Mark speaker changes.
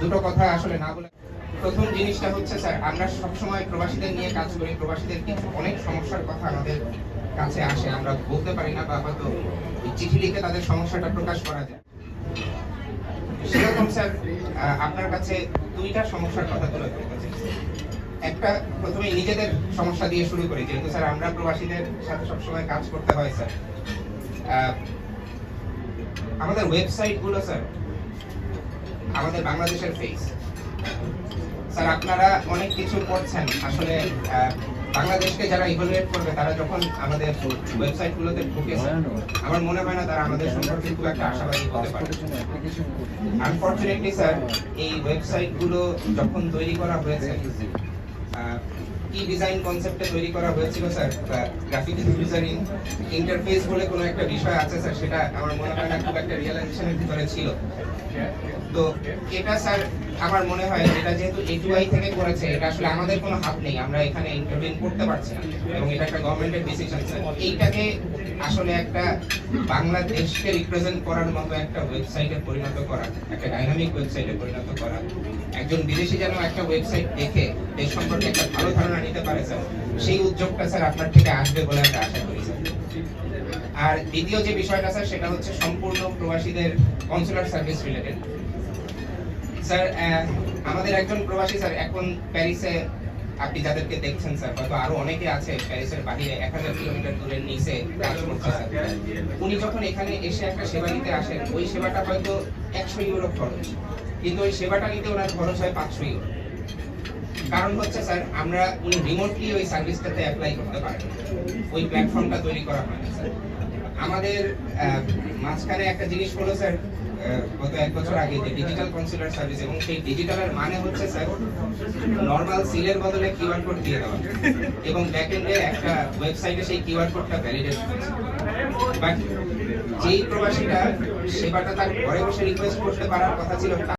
Speaker 1: দুটো কথা আসলে না বলে প্রথম জিনিসটা হচ্ছে, স্যার, আমরা সবসময় প্রবাসীদের নিয়ে কাজ করি। প্রবাসীদের কিছু অনেক সমস্যার কথা আমাদের কাছে আসে। আমরা বলতে পারি না বা হয়তো চিঠি লিখে তাদের সমস্যাটা প্রকাশ করা যায়। সেরকম, স্যার আপনার কাছে দুইটা সমস্যার কথা তুলে ধরতে। একটা প্রথমে নিজেদের সমস্যা দিয়ে শুরু করি। যেহেতু, স্যার, আমরা প্রবাসীদের সাথে সবসময় কাজ করতে হয়, স্যার। আমাদের ওয়েবসাইটগুলো, স্যার আমাদের বাংলাদেশের ফেস স্যার আপনারা অনেক কিছু করছেন। আসলে বাংলাদেশকে যারা ইভালুয়েট করবে, তারা যখন আমাদের ওয়েবসাইট গুলোতে ঢুকে আমার মনে হয় না তারা আমাদের সম্পর্কে খুব একটা আশাবাদী হতে পারে। আনফরচুনেটলি স্যার এই ওয়েবসাইটগুলো যখন তৈরি করা হয়েছে কি ডিজাইন কনসেপ্টে তৈরি করা হয়েছিল স্যার গ্রাফিক ইউজার ইন্টারফেস বলে কোনো একটা বিষয় আছে স্যার সেটা আমার মনে হয় না খুব একটা রিয়েলাইজেশনের ভিতরে ছিল। তো এটা স্যার, আমার মনে হয় এটা যেহেতু এটুআই থেকে করেছে, এটা আসলে আমাদের কোনো হাত নেই, আমরা এখানে ইন্টারভিউ করতে পারছি না। এবং এটা একটা গভর্নমেন্টের ডিসিশন স্যার। এইটাকে আসলে একটা বাংলাদেশকে রিপ্রেজেন্ট করার মতো একটা ওয়েবসাইটে পরিণত করা, একটা ডাইনামিক ওয়েবসাইটে পরিণত করা। একজন বিদেশি যেন একটা ওয়েবসাইট দেখে, দেশ সম্পর্কে একটা ভালো ধারণা নিতে পারে, স্যার, সেই উদ্যোগটা, স্যার, আপনার থেকে আসবে বলে আমরা আশা করি, স্যার। আর দ্বিতীয় যে বিষয়টা স্যার, সেটা হচ্ছে সম্পূর্ণ প্রবাসীদের কনসুলার সার্ভিস রিলেটেড স্যার আমাদের একজন প্রবাসী, স্যার, এখন প্যারিসে আপনি যাদেরকে দেখছেন, স্যার, হয়তো আরও অনেকে আছে প্যারিসের বাইরে এক হাজার কিলোমিটার দূরের নিচে কাজ করছে, স্যার। উনি যখন এখানে এসে একটা সেবা নিতে আসেন, ওই সেবাটা হয়তো একশো ইউরো খরচ, কিন্তু ওই সেবাটা নিতে ওনার খরচ হয় পাঁচশো ইউরো। কারণ হচ্ছে, স্যার, আমরা উনি রিমোটলি ওই সার্ভিসটাতে অ্যাপ্লাই করতে পারেন ওই প্ল্যাটফর্মটা তৈরি করা হয় না, স্যার। আমাদের মাঝখানে একটা জিনিস হলো স্যার গত এক বছর আগে যে ডিজিটাল কনসুলার সার্ভিস এবং সেই ডিজিটালের মানে হচ্ছে স্যার নর্মাল সিলের বদলে কিউআর কোড দিয়ে দেওয়া। এবং ব্যাকএন্ডে একটা ওয়েবসাইটে সেই কিউআর কোডটা ভ্যালিডেট বাট যেই প্রবাসীটা সেবাটা তার ঘরে বসে রিকোয়েস্ট করতে পারার কথা ছিল